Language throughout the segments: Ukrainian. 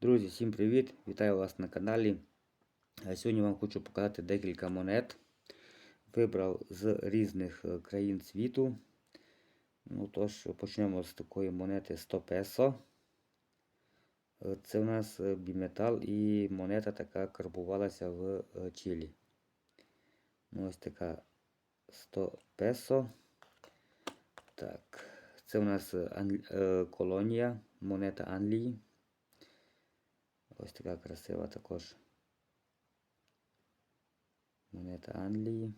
Друзі, всім привіт! Вітаю вас на каналі. Е, Сьогодні вам хочу показати декілька монет. Вибрав з різних е, країн світу. Ну тож, почнемо з такої монети 100 песо. Е, Це у нас біметал і монета така карбувалася в Чилі. Ну, Ось така 100 песо. Так, це у нас колонія, монета Англії. Ось така красива також монета Англії.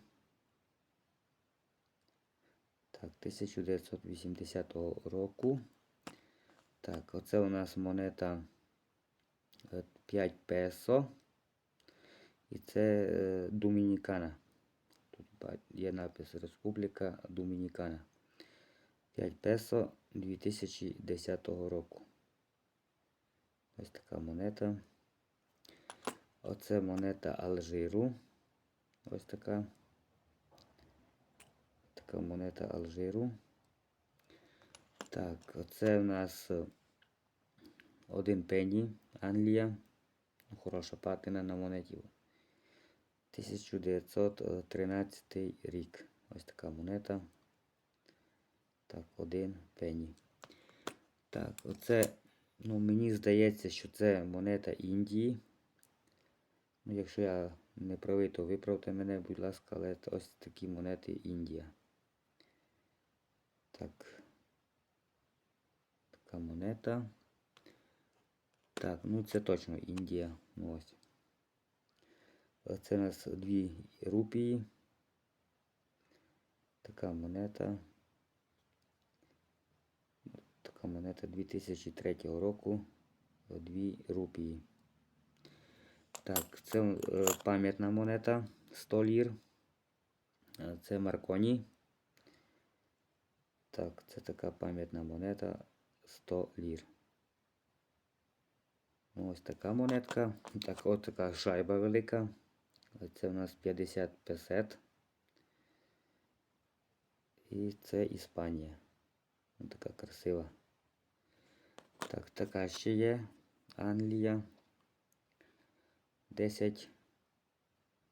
Так, 1980 року. Так, оце у нас монета е, 5 песо. І це е, Домінікана. Тут є напис Республіка Домінікана. 5 песо 2010 року. Ось така монета. Оце монета Алжиру. Ось така. Така монета Алжиру. Так, оце у нас е, один пенні Англія. Ну, Хороша патина на монеті. 1913 рік. Ось така монета. Так, один пенні. Так, оце Ну, мені здається, що це монета Індії. Ну, якщо я не правий, то виправте мене, будь ласка, але ось такі монети Індія. Так. Така монета. Так, ну це точно Індія. Ну ось. Це у нас дві рупії. Така монета. Така монета 2003 року. 2 рупії. Так, це е, пам'ятна монета 100 лір. Е, Це Марконі. Так, це така пам'ятна монета 100 лір. Ну, Ось така монетка. Так, от така шайба велика. Це у нас 50 песет. І це Іспанія. Ось така красива. Так, така ще є. Англія. 10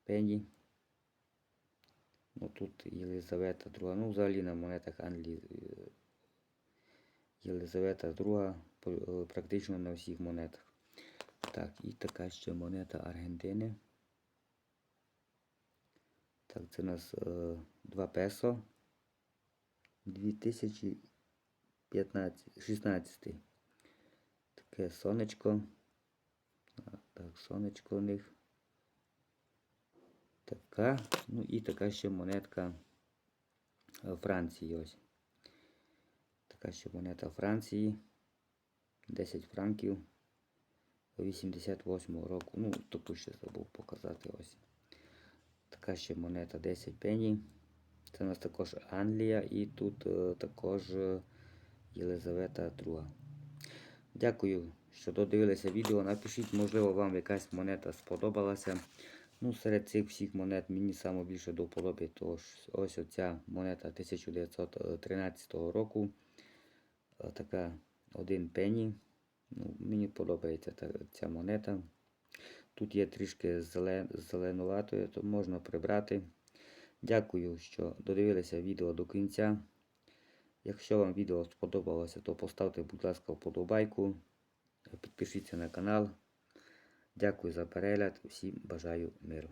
пені. Ну тут Єлизавета друга. Ну, взагалі на монетах Англії е, Єлизавета друга е, практично на всіх монетах. Так, і така ще монета Аргентини. Так, це у нас е, 2 песо. 2015 16 Таке сонечко. Так, сонечко у них. Така. Ну і така ще монетка Франції ось. Така ще монета Франції. 10 франків 88 року. Ну, таку ще забув показати ось. Така ще монета 10 пені. Це у нас також Англія і тут е, також е, Єлизавета II. Дякую, що додивилися відео. Напишіть, можливо, вам якась монета сподобалася. Ну, серед цих всіх монет мені саме більше до вподоби, тож ось оця монета 1913 року. Е, Така один пені. Ну, мені подобається ця монета. Тут є трішки зелен, зеленуватою, то можна прибрати. Дякую, що додивилися відео до кінця. Якщо вам відео сподобалося, то поставте, будь ласка, вподобайку. Підпишіться на канал. Дякую за перегляд. Всім бажаю миру.